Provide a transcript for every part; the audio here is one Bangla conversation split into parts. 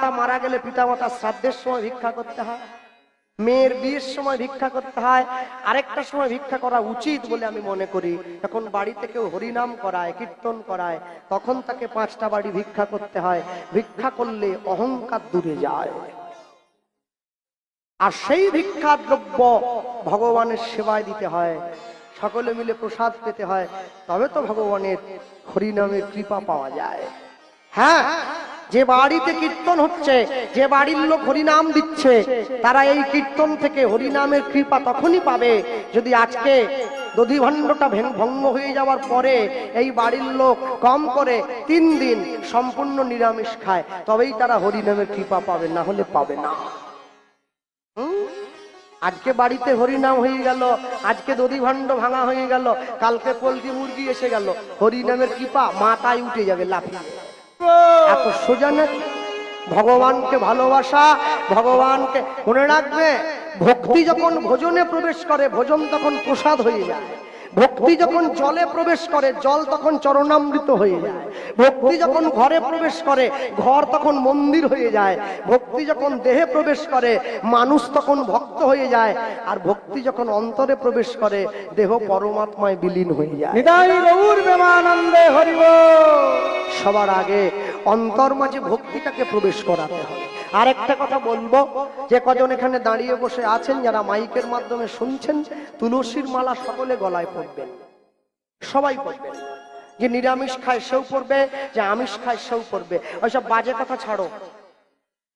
মাতা মারা গেলে পিতা মাতার শ্রাদ্ধের সময় ভিক্ষা করতে হয়। মেয়ের বিয়ের সময় ভিক্ষা করতে হয়। আরেকটা সময় ভিক্ষা করা উচিত বলে আমি মনে করি। যখন বাড়িতে কেউ হরিনাম করায়, কীর্তন করায়, তখন তাকে পাঁচটা বাড়ি ভিক্ষা করতে হয়। ভিক্ষা করলে অহংকার দূরে যায়। আর সেই ভিক্ষা দ্রব্য ভগবানের সেবায় দিতে হয়। সকলে মিলে প্রসাদ পেতে হয়। তবে তো ভগবানের হরিনামের কৃপা পাওয়া যায়। হ্যাঁ যে বাড়িতে কীর্তন হচ্ছে, যে বাড়ির লোক হরিনাম দিচ্ছে, তারা এই কীর্তন থেকে হরিনামের কৃপা তখনই পাবে যদি আজকে দধি ভণ্ডটা ভঙ্গ হয়ে যাওয়ার পরে এই বাড়ির লোক কম করে তিন দিন সম্পূর্ণ নিরামিষ খায়, তবেই তারা হরিনামের কৃপা পাবে, না হলে পাবে না? আজকে বাড়িতে হরিনাম হয়ে গেল, আজকে দধি ভাণ্ড ভাঙা হয়ে গেল, কালকে পোলট্রি মুরগি এসে গেল, হরিনামের কৃপা মাথায় উঠে যাবে লাফিয়ে এত সোজা নাকি? ভগবানকে ভালোবাসা, ভগবানকে মনে রাখবে, ভক্তি যখন ভোজনে প্রবেশ করে, ভোজন তখন প্রসাদ হয়ে যায়। ভক্তি যখন জলে প্রবেশ করে জল তখন চরণামৃত হয়ে যায়। ভক্তি যখন ঘরে প্রবেশ করে ঘর তখন মন্দির হয়ে যায়। ভক্তি যখন দেহে প্রবেশ করে মানুষ তখন ভক্ত হয়ে যায়। আর ভক্তি যখন অন্তরে প্রবেশ করে দেহ পরমাত্মায় বিলীন হয়ে যায়। সবার আগে অন্তর মাঝে ভক্তিটাকে প্রবেশ করাতে হবে। আর একটা কথা বলব, যে কজন এখানে দাঁড়িয়ে বসে আছেন, যারা মাইকের মাধ্যমে শুনছেন, তুলসীর মালা সকলে গলায় পড়বেন। সবাই পড়বেন। যে নিরামিষ খায় সেও পড়বে, যে আমিষ খায় সেও পড়বে। ওইসব বাজে কথা ছাড়ো।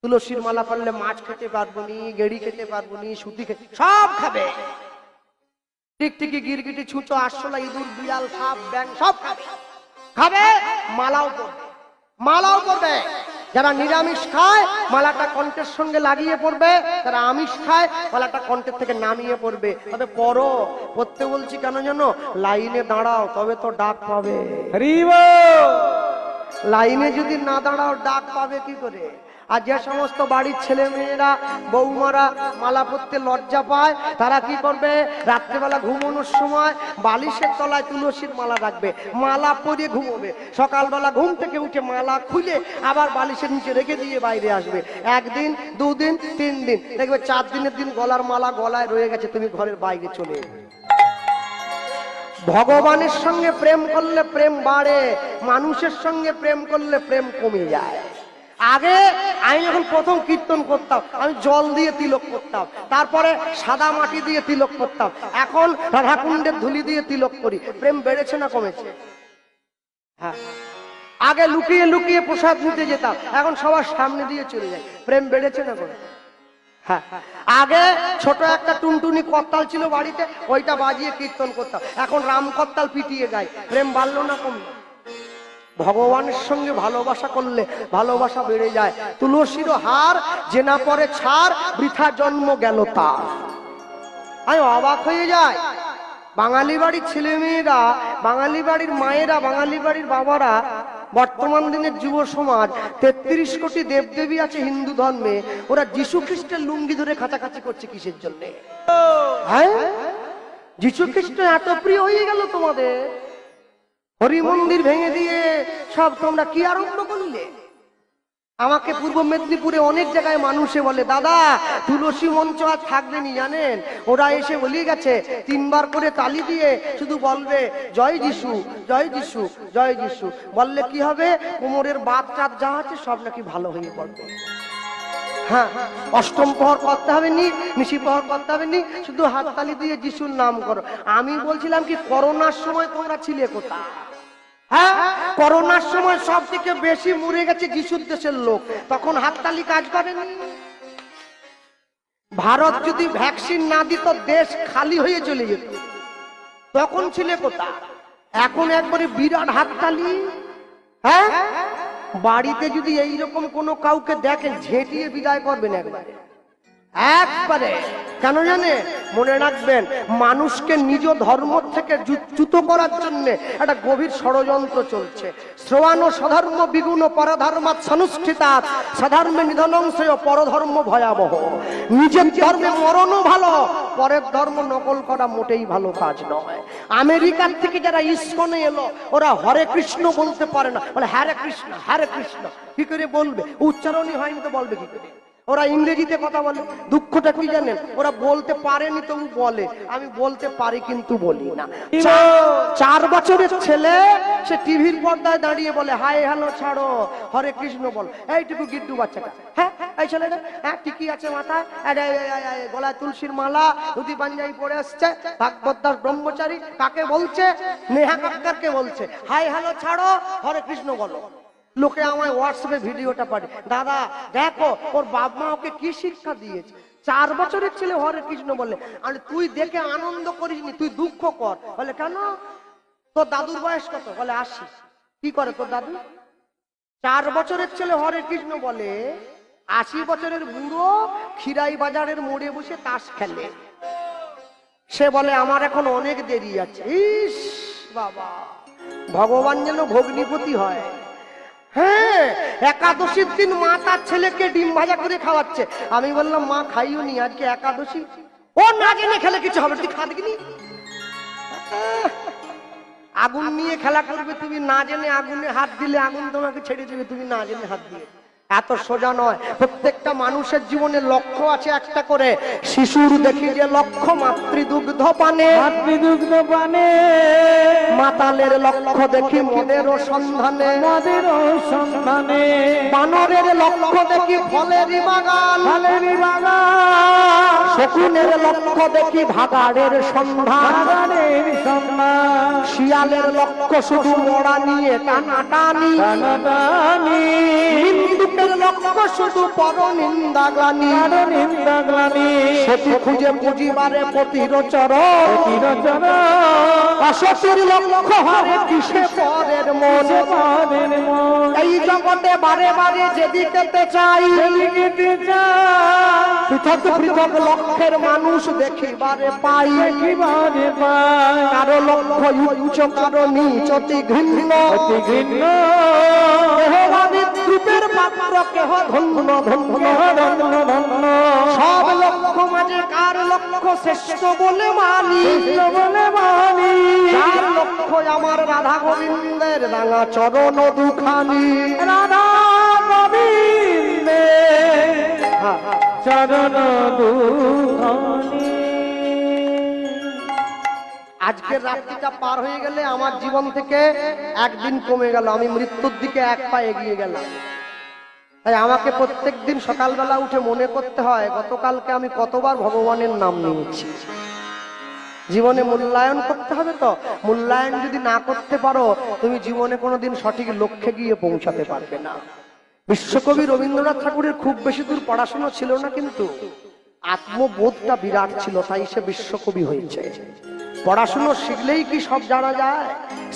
তুলসীর মালা করলে মাছ খেতে পারব নি, গেড়ি খেতে পারব নি, সুতি খেতে সব খাবে। টিকটিকি, গিরগিটি, ছুঁচো, আরশোলা, ইঁদুর, বিড়াল, সাপ ব্যাং সব খাবে। খাবে? মালাও পড়বে। মালাও পড়বে। যারা নিরামিষ খায় মালাটা কণ্ঠের সঙ্গে লাগিয়ে পড়বে। যারা আমিষ খায় মালাটা কণ্ঠের থেকে নামিয়ে পড়বে। তবে করো পড়তে বলছি কেন জানো? লাইনে দাঁড়াও তবে তো ডাক পাবে। লাইনে যদি না দাঁড়াও ডাক পাবে কি করে? আর যে সমস্ত বাড়ির ছেলে মেয়েরা বৌমারা মালা পরতে লজ্জা পায়, তারা কি করবে? রাত্রেবেলা ঘুমানোর সময় বালিশের তলায় তুলসীর মালা রাখবে, মালা পরে ঘুমোবে। সকালবেলা ঘুম থেকে উঠে মালা খুলে আবার বালিশের নিচে রেখে দিয়ে বাইরে আসবে। একদিন, দুদিন তিন দিন দেখবে চার দিনের দিন গলার মালা গলায় রয়ে গেছে, তুমি ঘরের বাইরে চলে এলে। ভগবানের সঙ্গে প্রেম করলে প্রেম বাড়ে, মানুষের সঙ্গে প্রেম করলে প্রেম কমে যায়। আগে আমি যখন প্রথম কীর্তন করতাম, আমি জল দিয়ে তিলক করতাম, তারপরে সাদা মাটি দিয়ে তিলক করতাম, এখন রাধাকুণ্ডের ধুলি দিয়ে তিলক করি। প্রেম বেড়েছে না কমেছে? হ্যাঁ। আগে লুকিয়ে লুকিয়ে প্রসাদ নিতে যেতাম, এখন সবার সামনে দিয়ে চলে যায় প্রেম বেড়েছে না কমেছে? হ্যাঁ। আগে ছোট একটা টুনটুনি করতাল ছিল বাড়িতে, ওইটা বাজিয়ে কীর্তন করতাম। এখন রাম করতাল পিটিয়ে গায়। প্রেম বাড়লো না কমলো? ভগবানের সঙ্গে ভালোবাসা করলে ভালোবাসা বেড়ে যায়। তুলসীর হার যে না পরে ছাড়, বৃথা জন্ম গেল তার। আমি অবাক হয়ে যায় বাঙালি বাড়ির ছেলে মেয়েরা বাঙালি বাড়ির মায়েরা, বাঙালি বাড়ির বাবারা, বর্তমান দিনের যুব সমাজ, তেত্রিশ কোটি দেবদেবী আছে হিন্দু ধর্মে, ওরা যীশু খ্রিস্টের লুঙ্গি ধরে কাছাকাছি করছে কিসের জন্য? হ্যাঁ? যীশু খ্রিস্ট এত প্রিয় হয়ে গেল তোমাদের। হরি মন্দির ভেঙে দিয়ে সব তোমরা কি আরম্ভ করলে? আমাকে পূর্ব মেদিনীপুরে অনেক জায়গায় মানুষে বলে, দাদা, তুলসী মঞ্চ আর থাকবেনি, জানেন? ওরা এসে বলিয়ে গেছে, তিনবার করে তালি দিয়ে শুধু বলবে, জয় যিশু জয় যিশু জয় যিশু। বললে কি হবে? কোমরের বাদ টাত যা আছে সব নাকি ভালো হয়ে পড়বে। হ্যাঁ অষ্টম প্রহর করতে হবে নি, নিশি প্রহর করতে হবে নি, শুধু হাততালি দিয়ে যিশুর নাম করো। আমি বলছিলাম কি, করোনার সময় তোমরা ছিলে কোথায়? হ্যাঁ? করোনার সময় সব থেকে বেশি মরে গেছে যিশুর দেশের লোক। তখন হাততালি কাজ করেনি। ভারত যদি ভ্যাকসিন না দিত, দেশ খালি হয়ে চলে যেত। তখন ছিলে কোথায়? এখন একবারে বিরাট হাততালি। হ্যাঁ? বাড়িতে যদি এইরকম কোনো কাউকে দেখেন ঝেঁটিয়ে বিদায় করবেন একবারে। একবারে। কেন জানে? মনে রাখবেন, মানুষকে নিজ ধর্ম থেকে চ্যুত করার জন্য একটা গভীর ষড়যন্ত্র চলছে। শ্রবান সধর্ম বিগুণ পরধর্মাৎ সংস্কৃতাৎ সধর্মে নিধনংশয় পরধর্ম ভয়াবহ। নিজের ধর্মে মরণও ভালো, পরের ধর্ম নকল করা মোটেই ভালো কাজ নয়। আমেরিকার থেকে যারা ইস্কনে এলো, ওরা হরে কৃষ্ণ বলতে পারে না। বলে হ্যারে কৃষ্ণ হ্যারে কৃষ্ণ। কি করে বলবে? উচ্চারণই হয়নি তো বলবে কি করে? ওরা ইংরেজিতে কথা বলে। দুঃখটা কি জানেন? ওরা বলতে পারেনি তবু বলে। আমি বলতে পারি কিন্তু বলি না। চার- বছরের ছেলে সে টিভির পর্দায় দাঁড়িয়ে বলে হাই হ্যালো ছাড়ো। হরে কৃষ্ণ বল। এইটুকু গিড্ডু বাচ্চাটা। হ্যাঁ এই ছেলেটা? হ্যাঁ ঠিকই আছে এই, গলায় তুলসীর মালা ধুতি পাঞ্জাবি পরে আসছে। ভাগবত দাস ব্রহ্মচারী কাকে বলছে? নেহা কাক্কারকে বলছে। হাই হ্যালো ছাড়ো। হরে কৃষ্ণ বলো। লোকে আমায় হোয়াটসঅ্যাপে ভিডিওটা পাঠে। দাদা, দেখো, ওর বাপ মা ওকে কি শিক্ষা দিয়েছে? চার বছরের ছেলে হরে কৃষ্ণ বলে আর, তুই দেখে আনন্দ করিসনি, তুই দুঃখ কর। বলে, কেন? তোর দাদুর বয়স কত? বলে, আশি। কি করে তোর দাদু? চার বছরের ছেলে হরে কৃষ্ণ বলে, আশি বছরের বুড়ো খিরাই বাজারের মোড়ে বসে তাস খেলে। সে বলে, আমার এখন অনেক দেরি আছে। ইস, বাবা। ভগবান যেন ভগ্নিপতি হয়। হ্যাঁ একাদশীর দিন মা তার ছেলেকে ডিম ভাজা করে খাওয়াচ্ছে। আমি বললাম, মা, খাইও নি, আজকে একাদশী। ও না জেনে খেলে কিছু হবে তুই খাদিনি আগুন নিয়ে খেলা করবে, তুমি না জেনে আগুনে হাত দিলে আগুন তোমাকে ছেড়ে দেবে, তুমি না জেনে হাত দিয়ে এত সোজা নয়। প্রত্যেকটা মানুষের জীবনে লক্ষ্য আছে একটা করে। শিশুর দেখি যে লক্ষ্য মাতৃদুগ্ধ পানে। মাতৃদুগ্ধ পানে। মাতালের লক্ষ্য দেখি মদের সন্ধানে। মদের সন্ধানে। বানরের লক্ষ্য দেখি ফলেরই বাগান। ফালেরি বাগান। শকুনের লক্ষ্য দেখি ভাগাড়ের সন্ধান। শিয়ালের লক্ষ্য শুধু মরা নিয়ে টানাটানি। টানাটানি। হিন্দুকের লক্ষ্য শুধু পর নিন্দা গ্লানি। নিন্দা গ্লানি। সেটি খুঁজে পুঁজিবারে পতির চর চিরচর লক্ষ্য হরে কিসে পরের মন। এই জগতে বারে বারে যেদিকে চাই। পৃথক পৃথক লক্ষ্যের মানুষ দেখিবারে পাই। দেখিবারে কারও লক্ষ্য উচ্চ কারও নিচ অতি ঘৃণ্য। অতি ঘৃণ্য। বিদ্রুপের পাত্র কেহ ধন্য ধন্য ধন্য। ধন্য সব লক্ষ্য মাঝে কার লক্ষ্য শ্রেষ্ঠ বলে মানি? বলে মানি। যার লক্ষ্য আমার রাধা গোবিন্দের রাঙা চরণ দুখানি। রাধা গোবিন্দে। চরণ দুখানি। আজকের রাত্রিটা পার হয়ে গেলে আমার জীবন থেকে একদিন কমে গেল, আমি মৃত্যুর দিকে এক পা এগিয়ে গেলাম। তাই আমাকে প্রত্যেক দিন সকালবেলা উঠে মনে করতে হয়, গতকালকে আমি কতবার ভগবানের নাম নিয়েছি। জীবনে মূল্যায়ন করতে হবে তো? মূল্যায়ন যদি না করতে পারো, তুমি জীবনে কোনোদিন সঠিক লক্ষ্যে গিয়ে পৌঁছাতে পারবে না। বিশ্বকবি রবীন্দ্রনাথ ঠাকুরের খুব বেশি দূর পড়াশোনা ছিল না কিন্তু, আত্মবোধটা বিরাট ছিল, তাই সে বিশ্বকবি হয়েছে। পড়াশুনো শিখলেই কি সব জানা যায়?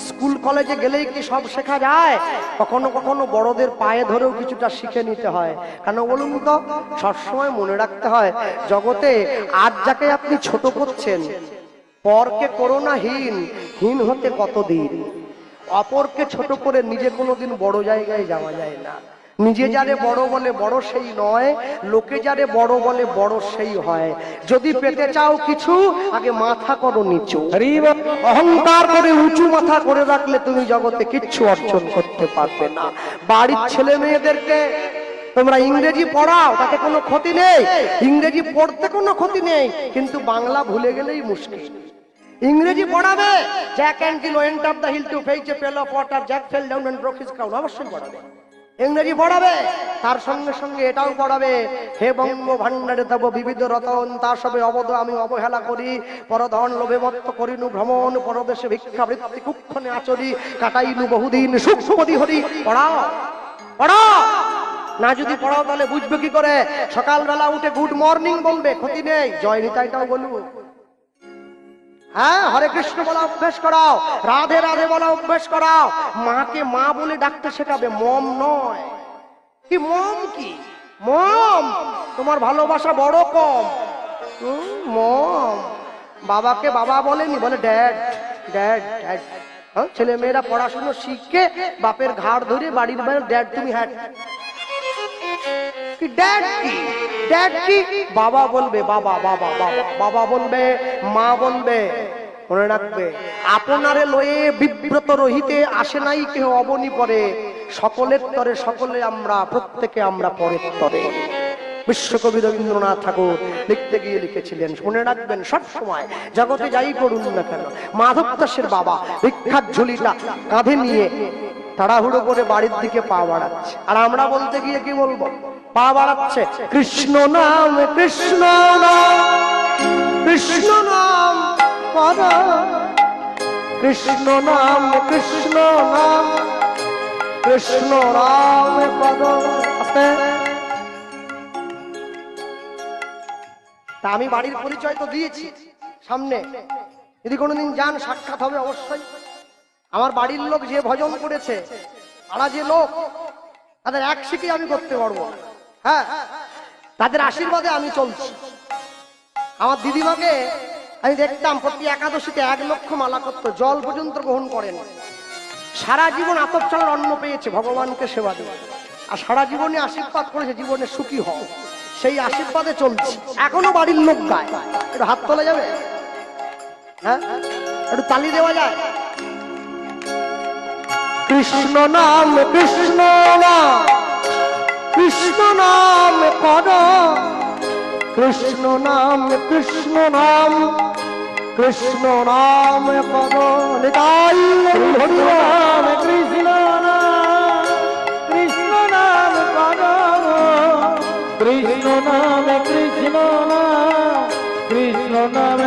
স্কুল, কলেজে গেলেই কি সব শেখা যায়? কখনো কখনো বড়দের পায়ে ধরেও কিছুটা শিখে নিতে হয়। কেন বলুন তো? সবসময় মনে রাখতে হয়, জগতে আজ যাকে আপনি ছোট করছেন, পরকে করোনা হীন হীন হতে কতদিন? অপরকে ছোট করে নিজে কোনোদিন বড় জায়গায় যাওয়া যায় না। নিজে যারে বড় বলে বড় সেই নয় লোকে যারে বড় বলে বড় সেই হয়। যদি পেতে চাও কিছু আগে মাথা করো নিচু। অহংকার করে উঁচু মাথা করে রাখলে তুমি জগতে কিচ্ছু অর্জন করতে পারবে না। বাড়ির ছেলে মেয়েদেরকে তোমরা ইংরেজি পড়াও তাতে কোনো ক্ষতি নেই। ইংরেজি পড়তে কোনো ক্ষতি নেই কিন্তু বাংলা ভুলে গেলেই মুশকিল। ইংরেজি পড়াবে। Jack and Jill went of the hill to fetch pail of Jack fell down and broke his crown অবশ্যই পড়াবে। ইংরেজি পড়াবে, তার সঙ্গে সঙ্গে এটাও পড়াবে। হে বঙ্গ ভান্ডারে তব বিবিধ রতন, তা সবে অবধ আমি অবহেলা করি। পরধন লোভে মত্ত করিনু ভ্রমণ, পরদেশে ভিক্ষাবৃত্তি কুক্ষণে আচরি। কাটাইনু বহুদিন সুখ সুখমতি হরি। পড়াও পড়াও না যদি পড়াও তাহলে বুঝবে কি করে? সকালবেলা উঠে গুড মর্নিং বলবে, ক্ষতি নেই। জয় নিতাইটাও বলব হ্যাঁ হরে কৃষ্ণ বলা অভ্যেস করাও, রাধে রাধে বলা অভ্যেস করাও। মাকে মা বলে ডাকতে শেখাবে, মম নয়। কি মম কি? মম? তোমার ভালোবাসা বড় কম। মম। বাবাকে বাবা বলেনি, বলে ড্যাড ড্যাড ড্যাড। ছেলে মেয়েরা পড়াশুনো শিখে বাপের ঘাড় ধরে বাড়ির বাইরে, ড্যাড তুমি হ্যাড কি? ড্যাড কি? ড্যাড কি? বাবা বলবে, বাবা বাবা বাবা। বাবা বলবে, মা বলবে, মনে রাখবে। আপনারে লয়ে বিব্রত রহিতে আসে নাই কেহ অবনি পরে। সকলের তরে সকলে আমরা, প্রত্যেকে আমরা পরের তরে। বিশ্বকবি রবীন্দ্রনাথ ঠাকুর লিখতে গিয়ে লিখেছিলেন, মনে রাখবেন সব সময়, জগতে যাই করুন না কেন, মাধব দাসের বাবা বিখ্যাত ঝুলিটা কাঁধে নিয়ে তাড়াহুড়ো করে বাড়ির দিকে পা বাড়াচ্ছে। আর আমরা বলতে গিয়ে কি বলব? পা বাড়াচ্ছে। কৃষ্ণ নাম কৃষ্ণ নাম কৃষ্ণ নাম কৃষ্ণ নাম কৃষ্ণ নাম, কৃষ্ণ রাম পদ। তা আমি বাড়ির পরিচয় তো দিয়েছি সামনে। যদি কোনোদিন যান, সাক্ষাৎ হবে অবশ্যই। আমার বাড়ির লোক যে ভজন করেছে তারা যে লোক, তাদের এক শিখে আমি করতে পারব। হ্যাঁ তাদের আশীর্বাদে আমি চলছি। আমার দিদিমাকে আমি দেখতাম প্রতি একাদশীতে এক লক্ষ মালা করতো, জল পর্যন্ত গ্রহণ করেন। সারা জীবন আতপ চালার অন্ন পেয়েছে, ভগবানকে সেবা দিয়ে। আর সারা জীবনে আশীর্বাদ করেছে, জীবনে সুখী হও। সেই আশীর্বাদে চলছে। এখনও বাড়ির লোক গায়। একটু হাত তোলা যাবে? হ্যাঁ? একটু তালি দেওয়া যায়? কৃষ্ণ নাম কৃষ্ণ নাম। কৃষ্ণ নাম কর। কৃষ্ণ নাম কৃষ্ণ নাম কৃষ্ণ নাম পদ নিতাই নাম, কৃষ্ণ নাম কৃষ্ণ নাম কৃষ্ণ নাম কৃষ্ণ নাম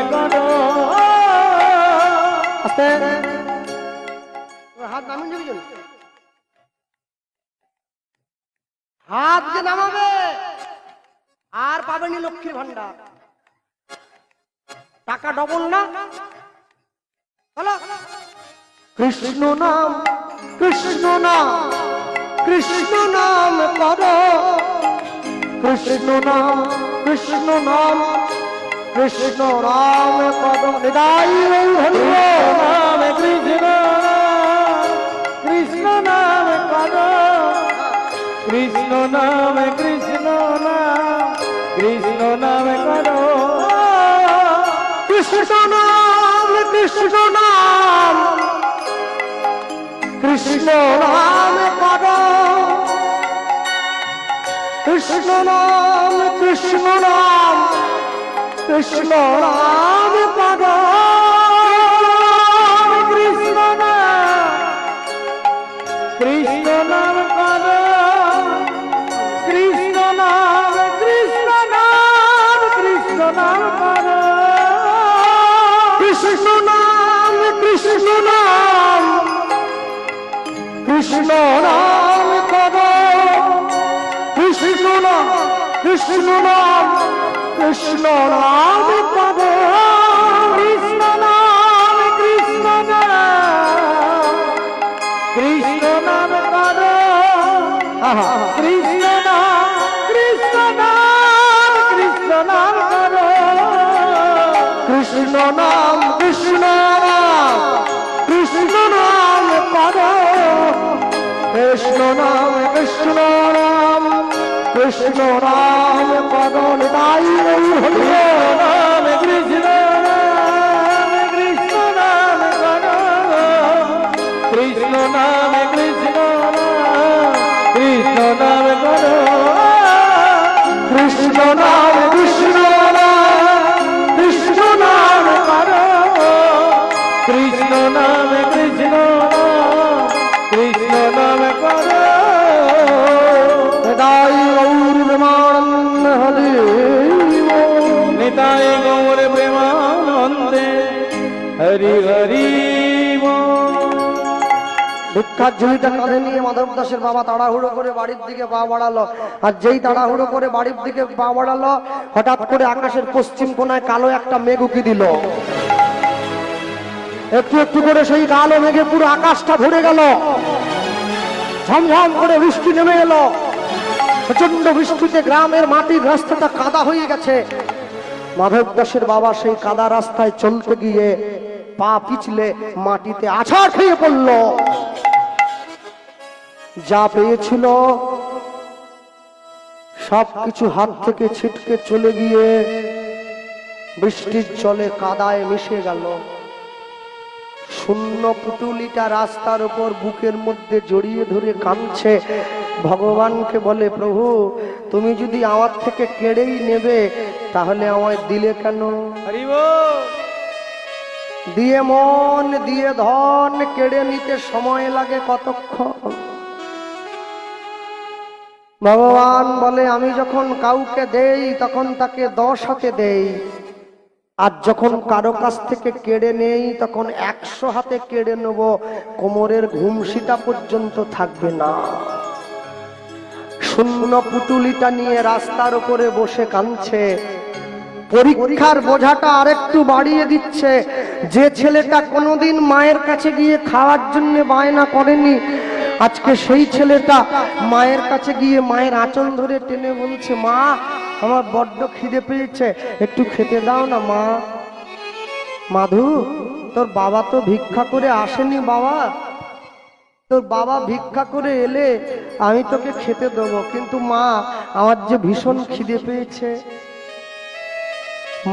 আস্তে। হাত যে নামাবে আর পাবেনি লক্ষ্মীর ভান্ডার টাকা ডবল না? বলো। কৃষ্ণ নাম কৃষ্ণ নাম কৃষ্ণ নাম কর কৃষ্ণ নাম কৃষ্ণ নাম কৃষ্ণ রাম পদ নিদাই নাম কৃষ্ণ নাম কৃষ্ণ নাম পদ কৃষ্ণ নাম কৃষ্ণ নাম কৃষ্ণ নাম পদ কৃষ্ণ নাম কৃষ্ণ নাম কৃষ্ণ নাম পদ কৃষ্ণ নাম কৃষ্ণ নাম কৃষ্ণ নাম পদ কৃষ্ণ নাম কব। কৃষ্ণ কৃষ্ণ নাম কৃষ্ণ নাম পদ কৃষ্ণ নাম পদ নিতাই হরি নাম কৃষ্ণ নাম কৃষ্ণ পদ কৃষ্ণ নাম কৃষ্ণ কৃষ্ণ নাম কৃষ্ণ নাম কৃষ্ণ কৃষ্ণ নাম কৃষ্ণ নাম কৃষ্ণ হঠাৎ করে আকাশের পশ্চিম কোনায় কালো একটা মেঘ উকি দিল। একটু একটু করে সেই কালো মেঘে পুরো আকাশটা ভরে গেল। ঝমঝম করে বৃষ্টি নেমে প্রচণ্ড বৃষ্টিতে গ্রামের মাটির রাস্তাটা কাদা হয়ে গেছে। মাধব দাসের বাবা সেই কাদা রাস্তায় চলতে গিয়ে পা পিছলে মাটিতে আছাড় খেয়ে পড়ল। যা পেয়েছিল সব কিছু হাত থেকে ছিটকে চলে গিয়ে বৃষ্টির জলে কাদায় মিশে গেল। শূন্য পুটুলিটা রাস্তার উপর বুকের মধ্যে জড়িয়ে ধরে কাঁদছে। ভগবানকে বলে প্রভু তুমি যদি আমার থেকে কেড়েই নেবে তাহলে আমায় দিলে কেন? দিয়ে মন দিয়ে ধন কেড়ে নিতে সময় লাগে কতক্ষণ? ভগবান বলে, আমি যখন কাউকে দেই, তখন তাকে দশ হাতে দেই। আর যখন কারও কাছ থেকে কেড়ে নেই, তখন একশো হাতে কেড়ে নেব। কোমরের ঘুমসিটা পর্যন্ত থাকবে না। শূন্য পুটুলিটা নিয়ে রাস্তার উপরে বসে কাঁদছে। পরীক্ষার বোঝাটা আরেকটু বাড়িয়ে দিচ্ছে। যে ছেলেটা কোনোদিন মায়ের কাছে গিয়ে খাওয়ার জন্য বায়না করেনি আজকে সেই ছেলেটা মায়ের কাছে গিয়ে মায়ের আঁচল ধরে টেনে বলছে, মা, আমার বড্ড খিদে পেয়েছে, একটু খেতে দাও না, মা। মাধু, তোর বাবা তো ভিক্ষা করে আসেনি, বাবা। তোর বাবা ভিক্ষা করে এলে আমি তোকে খেতে দেবো, কিন্তু মা, আমার যে ভীষণ খিদে পেয়েছে।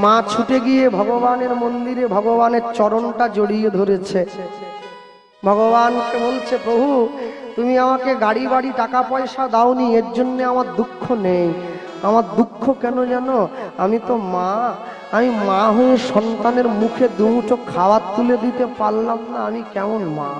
মা ছুটে গিয়ে ভগবানের মন্দিরে ভগবানের চরণটা জড়িয়ে ধরেছে। ভগবানকে বলছে, প্রভু, তুমি আমাকে গাড়ি, বাড়ি, টাকা পয়সা দাওনি, এর জন্য আমার দুঃখ নেই। আমার দুঃখ কেন যেন আমি তো মা, আমি মা হয়ে সন্তানের মুখে দুমুঠো খাবার তুলে দিতে পারলাম না, আমি কেমন মা?